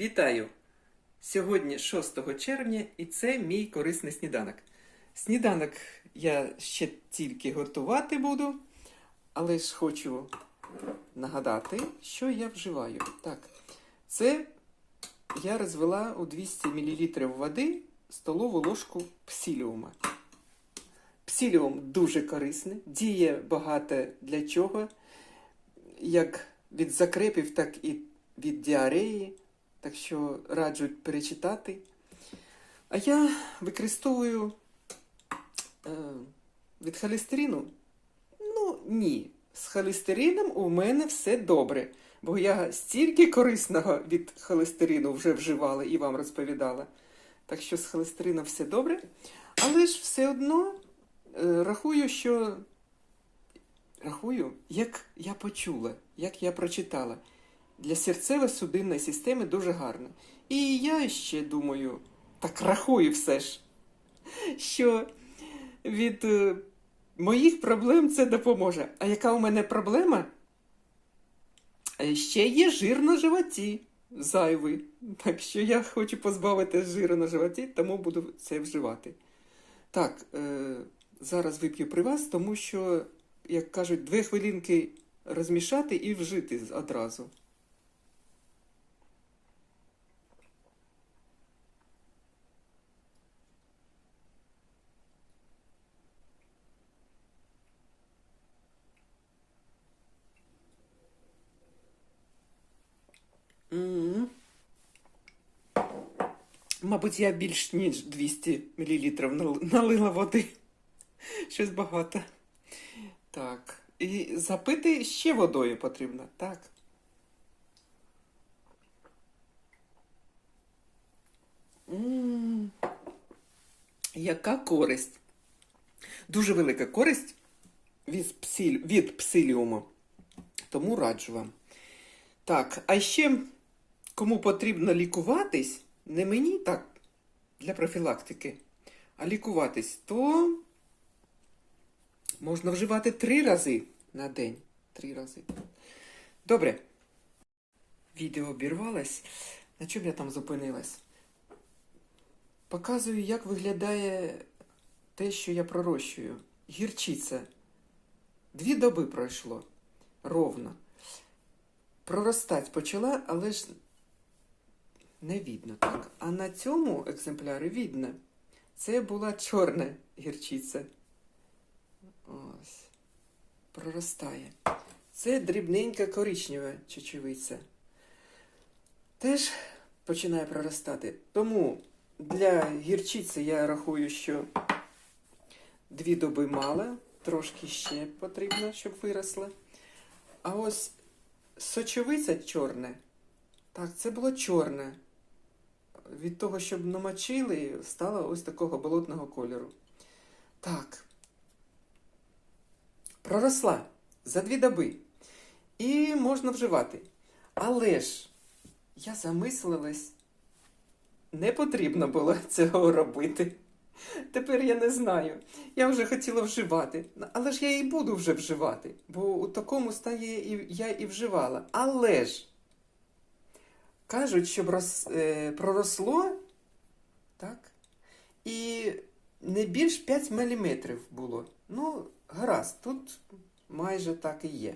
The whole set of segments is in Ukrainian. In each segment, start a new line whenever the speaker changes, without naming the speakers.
Вітаю! Сьогодні 6 червня і це мій корисний сніданок. Сніданок я ще тільки готувати буду, але ж хочу нагадати, що я вживаю. Так, це я розвела у 200 мл води столову ложку псиліума. Псиліум дуже корисний, діє багато для чого, як від закрепів, так і від діареї. Так що раджу перечитати. А я використовую е, від холестерину. Ну, ні. З холестерином у мене все добре. Бо я стільки корисного від холестерину вже вживала і вам розповідала. Так що з холестерином все добре. Але ж все одно е, рахую, що рахую, як я почула, як я прочитала. Для серцево-судинної системи дуже гарно. І я ще думаю, так рахую все ж, що від е, моїх проблем це допоможе. А яка у мене проблема? Е, Ще є жир на животі зайвий. Так що я хочу позбавити жиру на животі, тому буду це вживати. Так, е, зараз вип'ю при вас, тому що, як кажуть, дві хвилинки розмішати і вжити одразу. Мабуть, я більш ніж 200 мл налила води. Щось багато. Так. І запити ще водою потрібно. Так. М. Яка користь? Дуже велика користь від псиліуму. Тому раджу вам. Так, а ще кому потрібно лікуватись, не мені так, для профілактики, а лікуватись, то можна вживати три рази на день. Три рази. Добре. Відео обірвалось. На чому я там зупинилась? Показую, як виглядає те, що я пророщую. Гірчиця. Дві доби пройшло. Ровно. Проростать почала, але ж не видно так. А на цьому екземплярі видно. Це була чорна гірчиця. Ось. Проростає. Це дрібненька коричнева чечевиця. Теж починає проростати. Тому для гірчиці я рахую, що дві доби мало, трошки ще потрібно, щоб виросла. А ось сочовиця чорне. Так, це було чорне. Від того, щоб намочили, стало ось такого болотного кольору. Так. Проросла за дві доби. І можна вживати. Але ж я замислилась, не потрібно було цього робити. Тепер я не знаю. Я вже хотіла вживати, але ж я і буду вже вживати, бо у такому стані я і вживала. Але ж кажуть, щоб роз, е, проросло, так? І не більш 5 мм було. Ну, гаразд, тут майже так і є.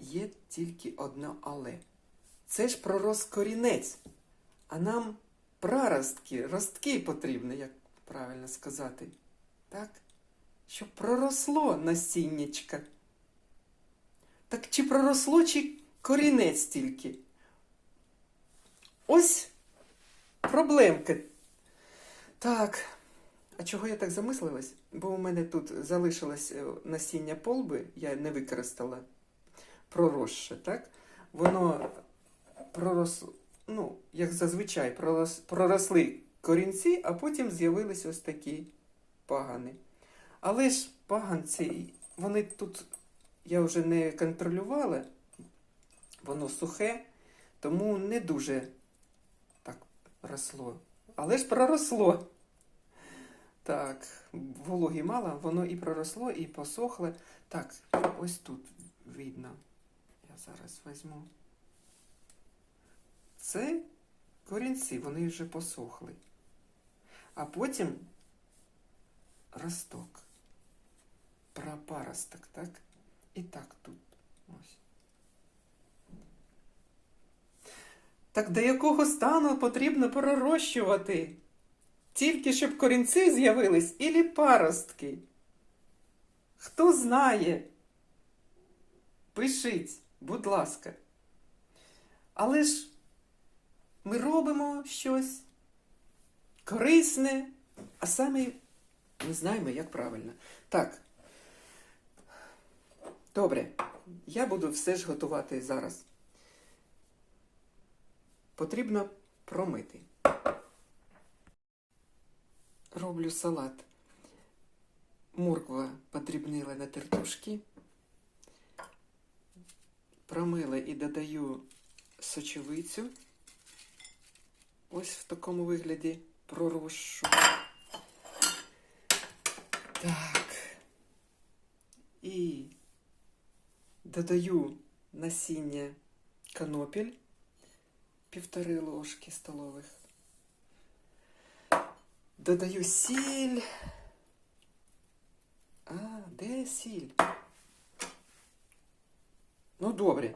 Є тільки одне але. Це ж пророс корінець, а нам праростки, ростки потрібні, як правильно сказати. Так? Щоб проросло насіннячка. Так чи проросло, чи корінець тільки? Ось проблемка. Так. А чого я так замислилась? Бо у мене тут залишилось е, насіння полби, я не використала проросше, так? Воно проросло, ну, як зазвичай, пророс, проросли корінці, а потім з'явились ось такі пагани. Але ж паганці, вони тут, я вже не контролювала, воно сухе, тому не дуже так росло. Але ж проросло. Так, вологі мало, воно і проросло, і посохло. Так, ось тут видно. Я зараз візьму. це корінці, вони вже посохли. А потім росток. Прапаросток, так? І так тут. Ось. Так до якого стану потрібно пророщувати? Тільки щоб корінці з'явились ілі паростки? Хто знає? Пишіть, будь ласка. Але ж ми робимо щось корисне, а самі не знаємо, як правильно. Так. Добре, я буду все ж готувати зараз. Потрібно промити. Роблю салат. Морква подрібнила на тертушки. Промила і додаю сочевицю. Ось в такому вигляді пророщу. Так. І додаю насіння канопіль півтори ложки столових. Додаю сіль. А, де сіль? Ну, добре.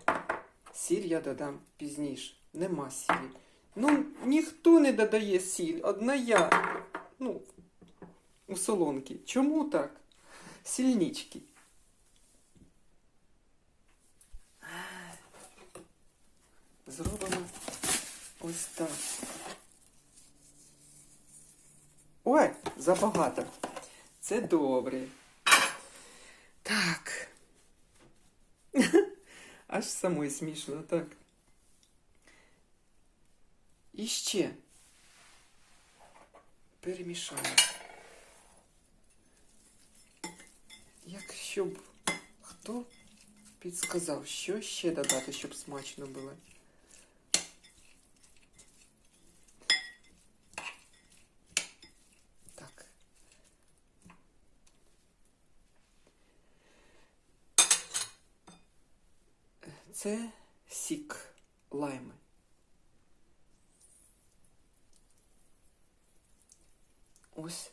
Сіль я додам пізніше. Нема сілі. Ну, ніхто не додає сіль, одна я. Ну, у солонки. Чому так? Сільнички. Зробимо ось так. Ой, забагато. Це добре. Так. Аж самой смішно, так. І ще перемішаю. Якщо б хто підсказав, що ще додати, щоб смачно було. Так. Це сік лайми. Ось.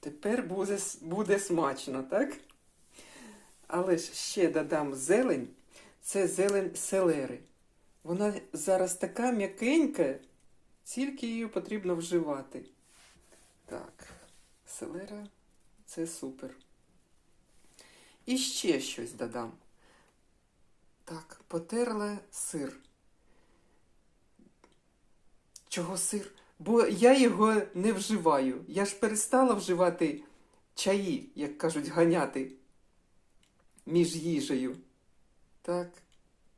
Тепер буде, буде смачно, так? Але ж ще додам зелень. Це зелень селери. Вона зараз така м'якенька, тільки її потрібно вживати. Так, селера це супер. І ще щось додам. Так, потерла сир. Чого сир? Бо я його не вживаю. Я ж перестала вживати чаї, як кажуть, ганяти між їжею. Так,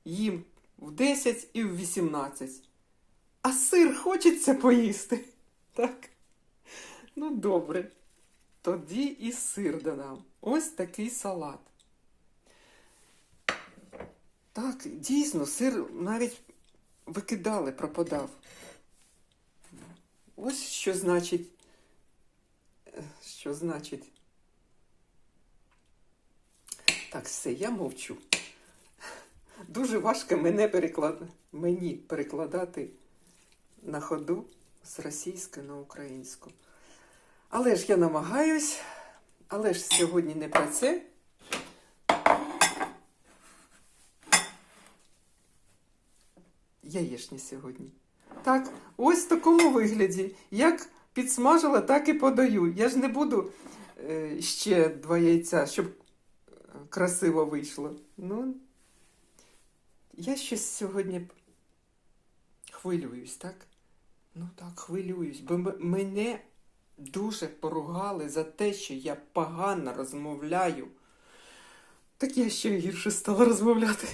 їм в 10 і в 18. А сир хочеться поїсти. Так. Ну, добре. Тоді і сир додам. Ось такий салат. Так, дійсно, сир навіть викидали, пропадав. Ось що значить. Що значить. Так, все, я мовчу. Дуже важко мене переклад... мені перекладати на ходу з російської на українську. Але ж я намагаюсь, але ж сьогодні не про це. Яєшня сьогодні. Так, ось в такому вигляді. Як підсмажила, так і подаю. Я ж не буду е, ще два яйця, щоб е, красиво вийшло. Ну, я щось сьогодні хвилююсь, так? Ну так, хвилююсь, бо мене дуже поругали за те, що я погано розмовляю. Так я ще гірше стала розмовляти.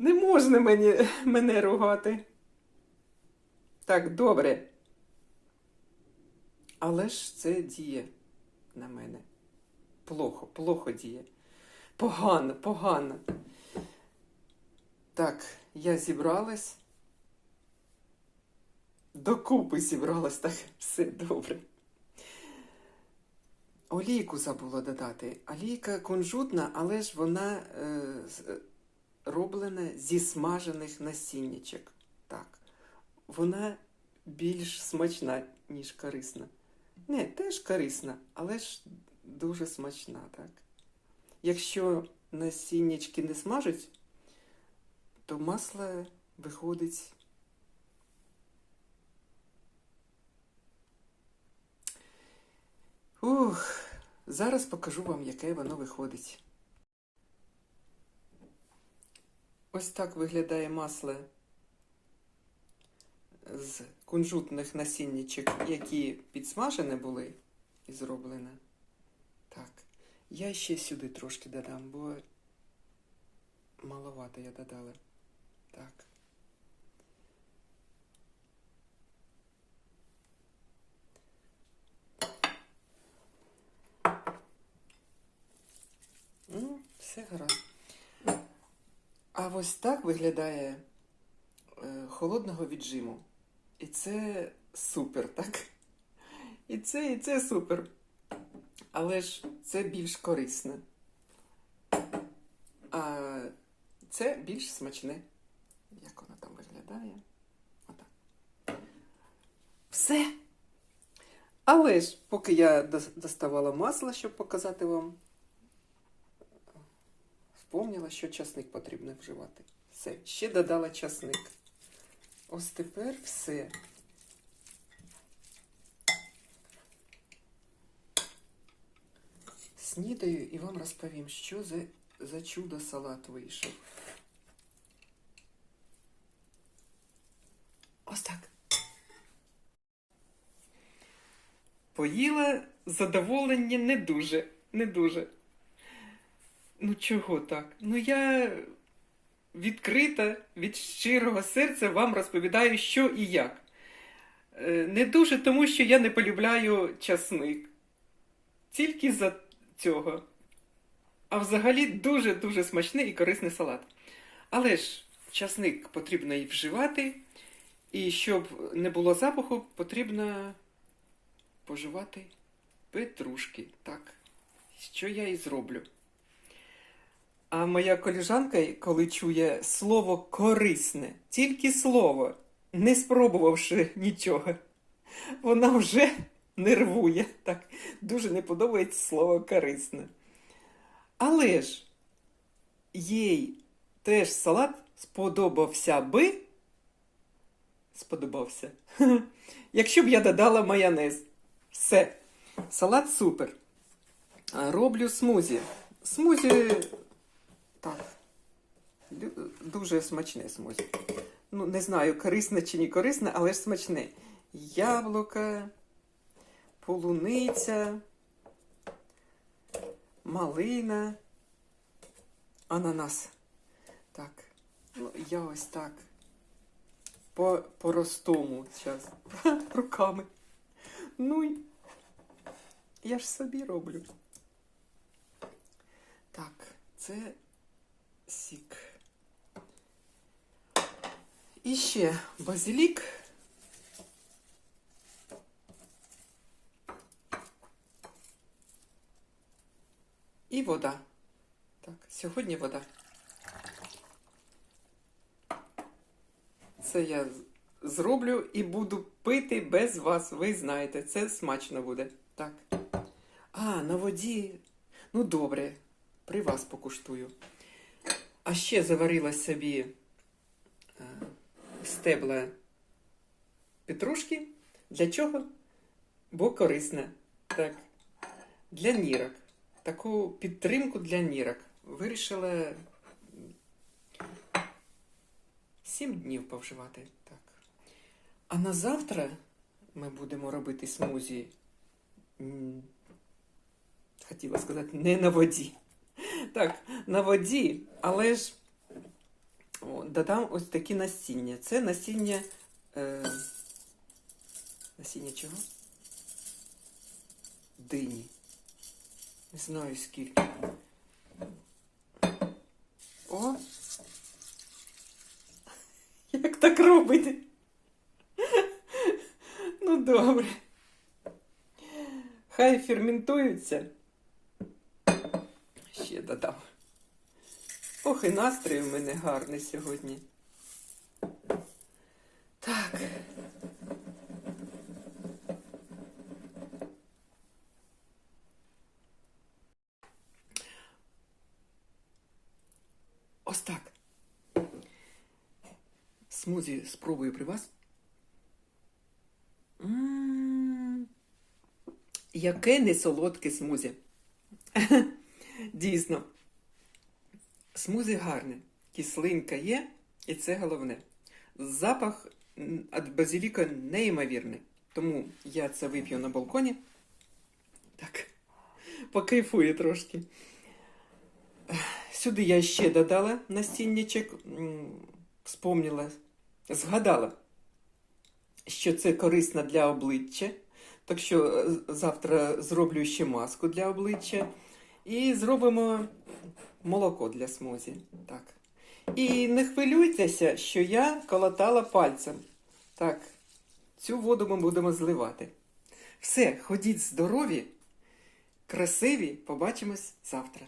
Не можна мені, мене ругати. Так, добре. Але ж це діє на мене. Плохо, плохо діє. Погано, погано. Так, я зібралась. Докупи зібралась, так все добре. Олійку забула додати. Олійка кунжутна, але ж вона е, роблена зі смажених насіннячок. Так. Вона більш смачна, ніж корисна. Не, теж корисна, але ж дуже смачна, так. Якщо насіннячки не смажать, то масло виходить. Ух, зараз покажу вам, яке воно виходить. Ось так виглядає масло з кунжутних насіннячок, які підсмажені були і зроблені. Так, я ще сюди трошки додам, бо маловато я додала. Так. Ну, все гаразд. А ось так виглядає е, холодного віджиму. І це супер, так? І це, і це супер. Але ж це більш корисне. А це більш смачне. Як воно там виглядає? Отак. Все. Але ж, поки я доставала масло, щоб показати вам, вспомнила, що часник потрібно вживати. Все, ще додала часник. Ось тепер все. Снідаю і вам розповім, що за, за чудо салат вийшов. Ось так. Поїла задоволення не дуже, не дуже. Ну чого так? Ну я відкрита від щирого серця вам розповідаю, що і як. Е, Не дуже тому, що я не полюбляю часник. Тільки за цього. А взагалі дуже-дуже смачний і корисний салат. Але ж часник потрібно і вживати, і щоб не було запаху, потрібно поживати петрушки. Так, що я і зроблю. А моя коліжанка, коли чує слово корисне, тільки слово, не спробувавши нічого, вона вже нервує. Так, дуже не подобається слово корисне. Але ж їй теж салат сподобався би. Сподобався. Якщо б я додала майонез. Все. Салат супер. Роблю смузі. Смузі. Так. Дуже смачне смузі. Ну, не знаю, корисне чи не корисне, але ж смачне. Яблука, полуниця, малина, ананас. Так. Ну, я ось так. По, по-простому зараз. Руками. Ну, я ж собі роблю. Так, це сік. І ще базилік. І вода. Так, сьогодні вода. Це я зроблю і буду пити без вас. Ви знаєте, це смачно буде. Так. А, на воді. Ну, добре, при вас покуштую. А ще заварила собі е, стебла петрушки. Для чого? Бо корисне. Так. Для нірок. Таку підтримку для нірок. Вирішила сім днів повживати. Так. А на завтра ми будемо робити смузі. Хотіла сказати, не на воді. Так, на воді, але ж о, додам ось такі насіння. Це насіння. Е, насіння чого? Дині. Не знаю скільки. О! Як так робити? Ну, добре. Хай ферментуються. Ще додам. Ох, і настрій у мене гарний сьогодні. Так. Ось так. Смузі спробую при вас. М, Яке несолодке смузі. Дійсно. Смузі гарне. Кислинка є, і це головне. Запах від базиліка неймовірний. Тому я це вип'ю на балконі. Так, покайфую трошки. Сюди я ще додала настіннячок, м, вспомнила, згадала, що це корисно для обличчя. Так що е, завтра зроблю ще маску для обличчя. І зробимо молоко для смузі. Так. І не хвилюйтеся, що я колотала пальцем. Так, цю воду ми будемо зливати. Все, ходіть здорові, красиві, побачимось завтра.